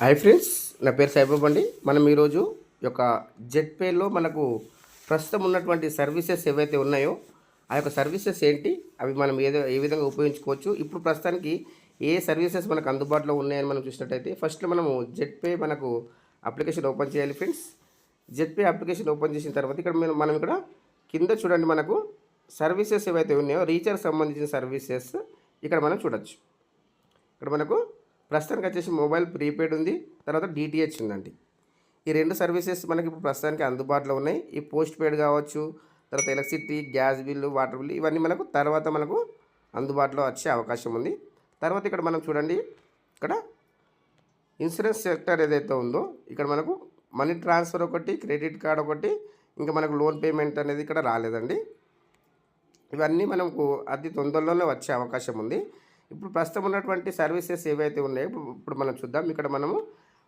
Hi friends నా పేరు సాయిబాబు అండి మనం ఈరోజు యొక్క జెట్ పేలో మనకు ప్రస్తుతం ఉన్నటువంటి సర్వీసెస్ ఏవైతే ఉన్నాయో ఆ యొక్క సర్వీసెస్ ఏంటి అవి మనం ఏదో ఏ విధంగా ఉపయోగించుకోవచ్చు. ఇప్పుడు ప్రస్తుతానికి ఏ సర్వీసెస్ మనకు అందుబాటులో ఉన్నాయని మనం చూసినట్టయితే ఫస్ట్ మనము జెట్ పే మనకు అప్లికేషన్ ఓపెన్ చేయాలి friends. Jet pay application open చేసిన తర్వాత ఇక్కడ మనం మనం ఇక్కడ కింద చూడండి మనకు సర్వీసెస్ ఏవైతే ఉన్నాయో రీఛార్జ్ సంబంధించిన సర్వీసెస్ ఇక్కడ మనం చూడొచ్చు. ఇక్కడ మనకు ప్రస్తుతానికి వచ్చేసి మొబైల్ ప్రీపెయిడ్ ఉంది తర్వాత డిటిహెచ్ ఉందండి. ఈ రెండు సర్వీసెస్ మనకి ఇప్పుడు ప్రస్తుతానికి అందుబాటులో ఉన్నాయి. ఈ పోస్ట్ పెయిడ్ కావచ్చు తర్వాత electricity gas bill water bill ఇవన్నీ మనకు తర్వాత మనకు అందుబాటులో వచ్చే అవకాశం ఉంది. తర్వాత ఇక్కడ మనం చూడండి ఇక్కడ ఇన్సూరెన్స్ సెక్టర్ ఏదైతే ఉందో ఇక్కడ మనకు మనీ ట్రాన్స్ఫర్ ఒకటి క్రెడిట్ కార్డ్ ఒకటి ఇంకా మనకు లోన్ పేమెంట్ అనేది ఇక్కడ రాలేదండి. ఇవన్నీ మనకు అతి తొందరలోనే వచ్చే అవకాశం ఉంది. ఇప్పుడు ప్రస్తుతం ఉన్నటువంటి సర్వీసెస్ ఏవైతే ఉన్నాయో ఇప్పుడు మనం చూద్దాం. ఇక్కడ మనము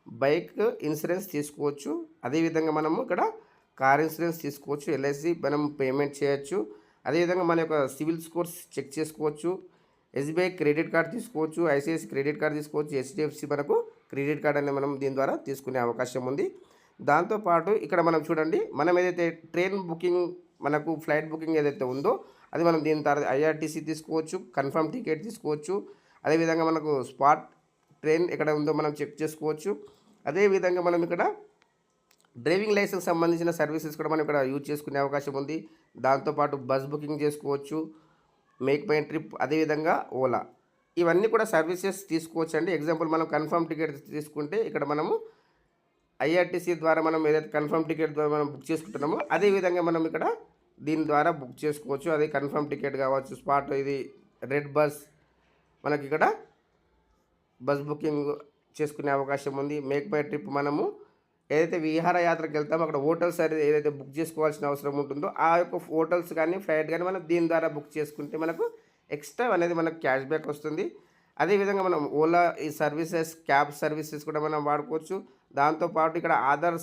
బైక్ ఇన్సూరెన్స్ తీసుకోవచ్చు. అదేవిధంగా మనము ఇక్కడ కార్ ఇన్సూరెన్స్ తీసుకోవచ్చు. ఎల్ఐసి మనం పేమెంట్ చేయొచ్చు. అదేవిధంగా మన యొక్క సివిల్ స్కోర్స్ చెక్ చేసుకోవచ్చు. ఎస్బీఐ క్రెడిట్ కార్డ్ తీసుకోవచ్చు. ఐసిఐసి క్రెడిట్ కార్డ్ తీసుకోవచ్చు. హెచ్డిఎఫ్సి మనకు క్రెడిట్ కార్డ్ అనేది మనం దీని ద్వారా తీసుకునే అవకాశం ఉంది. దాంతోపాటు ఇక్కడ మనం చూడండి మనం ఏదైతే ట్రైన్ బుకింగ్ మనకు ఫ్లైట్ బుకింగ్ ఏదైతే ఉందో అది మనం దీని తర్వాత ఐఆర్టీసీ తీసుకోవచ్చు కన్ఫర్మ్ టికెట్ తీసుకోవచ్చు. అదేవిధంగా మనకు స్పాట్ ట్రైన్ ఎక్కడ ఉందో మనం చెక్ చేసుకోవచ్చు. అదేవిధంగా మనం ఇక్కడ డ్రైవింగ్ లైసెన్స్ సంబంధించిన సర్వీసెస్ కూడా మనం ఇక్కడ యూజ్ చేసుకునే అవకాశం ఉంది. దాంతోపాటు బస్ బుకింగ్ చేసుకోవచ్చు మేక్ మై ట్రిప్ అదేవిధంగా ఓలా. ఇవన్నీ కూడా సర్వీసెస్ తీసుకోవచ్చు అండి ఎగ్జాంపుల్ మనం కన్ఫర్మ్ టికెట్ తీసుకుంటే ఇక్కడ మనము ఐఆర్టీసీ ద్వారా మనం ఏదైతే కన్ఫర్మ్ టికెట్ ద్వారా మనం బుక్ చేసుకుంటున్నామో అదే విధంగా మనం ఇక్కడ దీని ద్వారా బుక్ చేసుకోవచ్చు. అదే కన్ఫర్మ్ టికెట్ కావచ్చు. స్పాట్ ఇది రెడ్ బస్. మనకి ఇక్కడ బస్ బుకింగ్ చేసుకునే అవకాశం ఉంది. మేక్ బై ట్రిప్ మనము ఏదైతే విహారయాత్రకు వెళ్తామో అక్కడ హోటల్స్ అనేది ఏదైతే బుక్ చేసుకోవాల్సిన అవసరం ఉంటుందో ఆ యొక్క హోటల్స్ కానీ ఫ్లైట్ కానీ మనం దీని ద్వారా బుక్ చేసుకుంటే మనకు ఎక్స్ట్రా అనేది మనకు క్యాష్ బ్యాక్ వస్తుంది. అదేవిధంగా మనం ఓలా ఈ సర్వీసెస్ క్యాబ్ సర్వీసెస్ కూడా మనం వాడుకోవచ్చు. దాంతోపాటు ఇక్కడ ఆధార్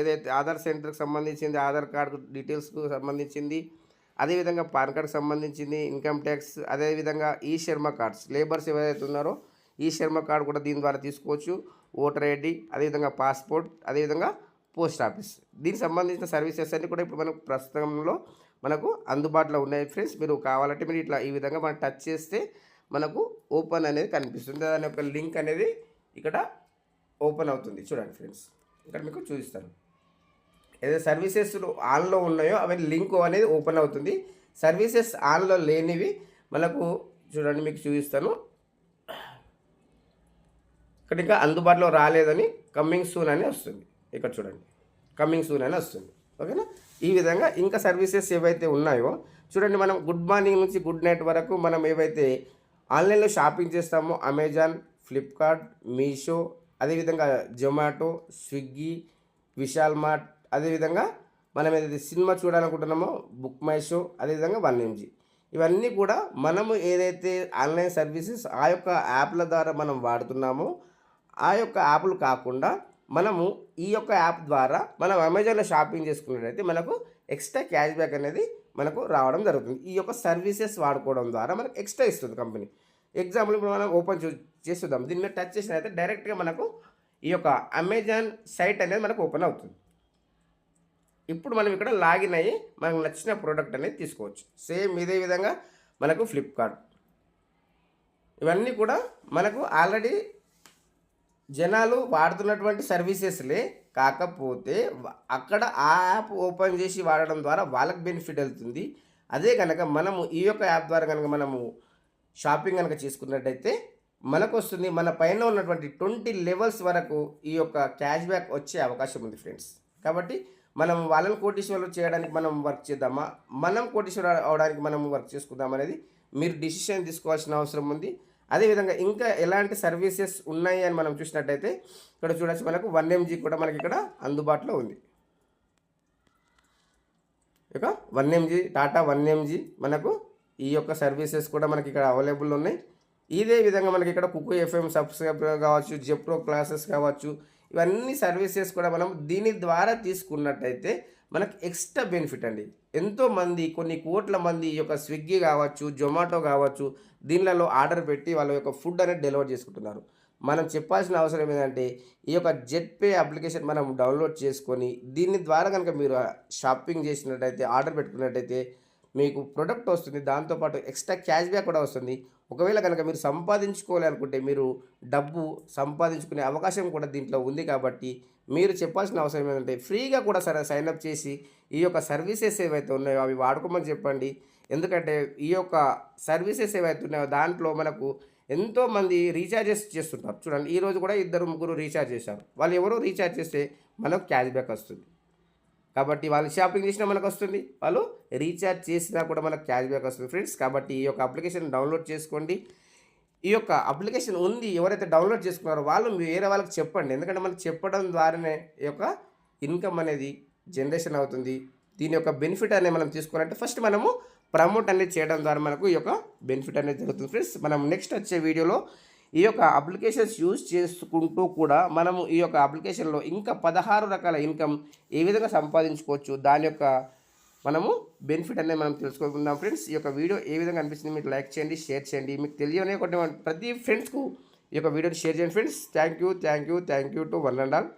ఏదైతే ఆధార్ సెంటర్కి సంబంధించింది ఆధార్ కార్డు డీటెయిల్స్కు సంబంధించింది అదేవిధంగా పాన్ కార్డ్కి సంబంధించింది ఇన్కమ్ ట్యాక్స్ అదేవిధంగా ఈ శర్మ కార్డ్స్ లేబర్స్ ఎవరైతే ఉన్నారో ఈ శర్మ కార్డు కూడా దీని ద్వారా తీసుకోవచ్చు. ఓటర్ ఐడి అదేవిధంగా పాస్పోర్ట్ అదేవిధంగా పోస్ట్ ఆఫీస్. దీనికి సంబంధించిన సర్వీసెస్ అన్నీ కూడా ఇప్పుడు మనకు ప్రస్తుతంలో మనకు అందుబాటులో ఉన్నాయి ఫ్రెండ్స్. మీరు కావాలంటే మీరు ఇట్లా ఈ విధంగా మనం టచ్ చేస్తే మనకు ఓపెన్ అనేది కనిపిస్తుంది. దాని యొక్క లింక్ అనేది ఇక్కడ ఓపెన్ అవుతుంది. చూడండి ఫ్రెండ్స్. ఇక్కడ మీకు చూపిస్తాను. ఏదైతే సర్వీసెస్ ఆన్లో ఉన్నాయో అవి లింక్ అనేది ఓపెన్ అవుతుంది. సర్వీసెస్ ఆన్లో లేనివి మనకు చూడండి మీకు చూపిస్తాను. ఇక్కడ ఇంకా అందుబాటులో రాలేదని కమ్మింగ్ సూన్ అని వస్తుంది. ఇక్కడ చూడండి. కమ్మింగ్ సూన్ అని వస్తుంది. ఓకేనా? ఈ విధంగా ఇంకా సర్వీసెస్ ఏవైతే ఉన్నాయో చూడండి మనం గుడ్ మార్నింగ్ నుంచి గుడ్ నైట్ వరకు మనం ఏవైతే ఆన్లైన్లో షాపింగ్ చేస్తామో అమెజాన్ ఫ్లిప్కార్ట్ మీషో అదేవిధంగా జొమాటో స్విగ్గీ విశాల్ మార్ట్ అదేవిధంగా మనం ఏదైతే సినిమా చూడాలనుకుంటున్నామో బుక్ మై షో అదేవిధంగా వన్ ఎంజీ. ఇవన్నీ కూడా మనము ఏదైతే ఆన్లైన్ సర్వీసెస్ ఆ యొక్క యాప్ల ద్వారా మనం వాడుతున్నామో ఆ యొక్క యాప్లు కాకుండా మనము ఈ యొక్క యాప్ ద్వారా మనం అమెజాన్లో షాపింగ్ చేసుకున్నట్టయితే మనకు ఎక్స్ట్రా క్యాష్ బ్యాక్ అనేది మనకు రావడం జరుగుతుంది. ఈ యొక్క సర్వీసెస్ వాడుకోవడం ద్వారా మనకు ఎక్స్ట్రా ఇస్తుంది కంపెనీ. ఎగ్జాంపుల్ ఇప్పుడు మనం ఓపెన్ చూ చేస్తుందాం దీని మీద టచ్ చేసిన అయితే డైరెక్ట్గా మనకు ఈ యొక్క అమెజాన్ సైట్ అనేది మనకు ఓపెన్ అవుతుంది. ఇప్పుడు మనం ఇక్కడ లాగిన్ అయ్యి మనకు నచ్చిన ప్రోడక్ట్ అనేది తీసుకోవచ్చు. సేమ్ ఇదే విధంగా మనకు ఫ్లిప్కార్ట్ ఇవన్నీ కూడా మనకు ఆల్రెడీ జనాలు వాడుతున్నటువంటి సర్వీసెస్లే కాకపోతే అక్కడ ఆ యాప్ ఓపెన్ చేసి వాడడం ద్వారా వాళ్ళకి బెనిఫిట్ వెళ్తుంది. అదే కనుక మనము ఈ యొక్క యాప్ ద్వారా కనుక మనము షాపింగ్ కనుక చేసుకున్నట్టయితే మనకు వస్తుంది మన పైన ఉన్నటువంటి ట్వంటీ లెవెల్స్ వరకు ఈ యొక్క క్యాష్ బ్యాక్ వచ్చే అవకాశం ఉంది ఫ్రెండ్స్. కాబట్టి మనం వాళ్ళని కోటీశ్వరులు చేయడానికి మనం వర్క్ చేద్దామా? మనం కోటీశ్వరు అవడానికి మనం వర్క్ చేసుకుందాం అనేది మీరు డిసిషన్ తీసుకోవాల్సిన అవసరం ఉంది. అదేవిధంగా ఇంకా ఎలాంటి సర్వీసెస్ ఉన్నాయి అని మనం చూసినట్టయితే ఇక్కడ చూడొచ్చు మనకు వన్ ఎంజీ కూడా మనకి ఇక్కడ అందుబాటులో ఉంది. ఇక one MG Tata one MG మనకు ఈ యొక్క సర్వీసెస్ కూడా మనకి ఇక్కడ అవైలబుల్ ఉన్నాయి. ఇదే విధంగా మనకి ఇక్కడ కుకు ఎఫ్ఎం సబ్స్క్రైబర్ కావచ్చు జెప్రో క్లాసెస్ కావచ్చు ఇవన్నీ సర్వీసెస్ కూడా మనం దీని ద్వారా తీసుకున్నట్టయితే మనకు ఎక్స్ట్రా బెనిఫిట్ అండి. ఎంతో మంది కొన్ని కోట్ల మంది ఈ యొక్క స్విగ్గీ కావచ్చు జొమాటో కావచ్చు దీనిలలో ఆర్డర్ పెట్టి వాళ్ళ యొక్క ఫుడ్ అనేది డెలివర్ చేసుకుంటున్నారు. మనం చెప్పాల్సిన అవసరం ఏంటంటే ఈ యొక్క జెట్పే అప్లికేషన్ మనం డౌన్లోడ్ చేసుకొని దీని ద్వారా కనుక మీరు షాపింగ్ చేసినట్టయితే ఆర్డర్ పెట్టుకున్నట్టయితే మీకు ప్రొడక్ట్ వస్తుంది దాంతోపాటు ఎక్స్ట్రా క్యాష్ బ్యాక్ కూడా వస్తుంది. ఒకవేళ కనుక మీరు సంపాదించుకోవాలి అనుకుంటే మీరు డబ్బు సంపాదించుకునే అవకాశం కూడా దీంట్లో ఉంది కాబట్టి మీరు చెప్పాల్సిన అవసరం ఏంటంటే ఫ్రీగా కూడా సరే సైన్ అప్ చేసి ఈ యొక్క సర్వీసెస్ ఏవైతే ఉన్నాయో అవి వాడుకోమని చెప్పండి. ఎందుకంటే ఈ యొక్క సర్వీసెస్ ఏవైతే ఉన్నాయో దాంట్లో మనకు ఎంతోమంది రీఛార్జెస్ చేస్తుంటారు. చూడండి ఈరోజు కూడా ఇద్దరు ముగ్గురు రీఛార్జ్ చేశారు. వాళ్ళు ఎవరో రీఛార్జ్ చేస్తే మనకు క్యాష్ బ్యాక్ వస్తుంది. కాబట్టి వాళ్ళు షాపింగ్ చేసినా మనకు వస్తుంది వాళ్ళు రీఛార్జ్ చేసినా కూడా మనకు క్యాష్ బ్యాక్ వస్తుంది ఫ్రెండ్స్. కాబట్టి ఈ యొక్క అప్లికేషన్ డౌన్లోడ్ చేసుకోండి. ఈ యొక్క అప్లికేషన్ ఉంది. ఎవరైతే డౌన్లోడ్ చేసుకున్నారో వాళ్ళు వేరే వాళ్ళకి చెప్పండి. ఎందుకంటే మనకు చెప్పడం ద్వారానే ఈ యొక్క ఇన్కమ్ అనేది జనరేషన్ అవుతుంది. దీని యొక్క బెనిఫిట్ అనేది మనం తీసుకోవాలంటే ఫస్ట్ మనము ప్రమోట్ అనేది చేయడం ద్వారా మనకు ఈ యొక్క బెనిఫిట్ అనేది జరుగుతుంది ఫ్రెండ్స్. మనం నెక్స్ట్ వచ్చే వీడియోలో ఈ యొక్క అప్లికేషన్స్ యూజ్ చేసుకుంటూ కూడా మనము ఈ యొక్క అప్లికేషన్లో ఇంకా పదహారు రకాల ఇన్కమ్ ఏ విధంగా సంపాదించుకోవచ్చు దాని యొక్క మనము బెనిఫిట్ అనేది మనం తెలుసుకుందాం. ఫ్రెండ్స్ ఈ యొక్క వీడియో ఏ విధంగా అనిపిస్తుంది మీకు లైక్ చేయండి షేర్ చేయండి. మీకు తెలియని ఒకటి ప్రతి ఫ్రెండ్స్కు ఈ యొక్క వీడియోని షేర్ చేయండి. Friends thank you thank you thank you to one and all.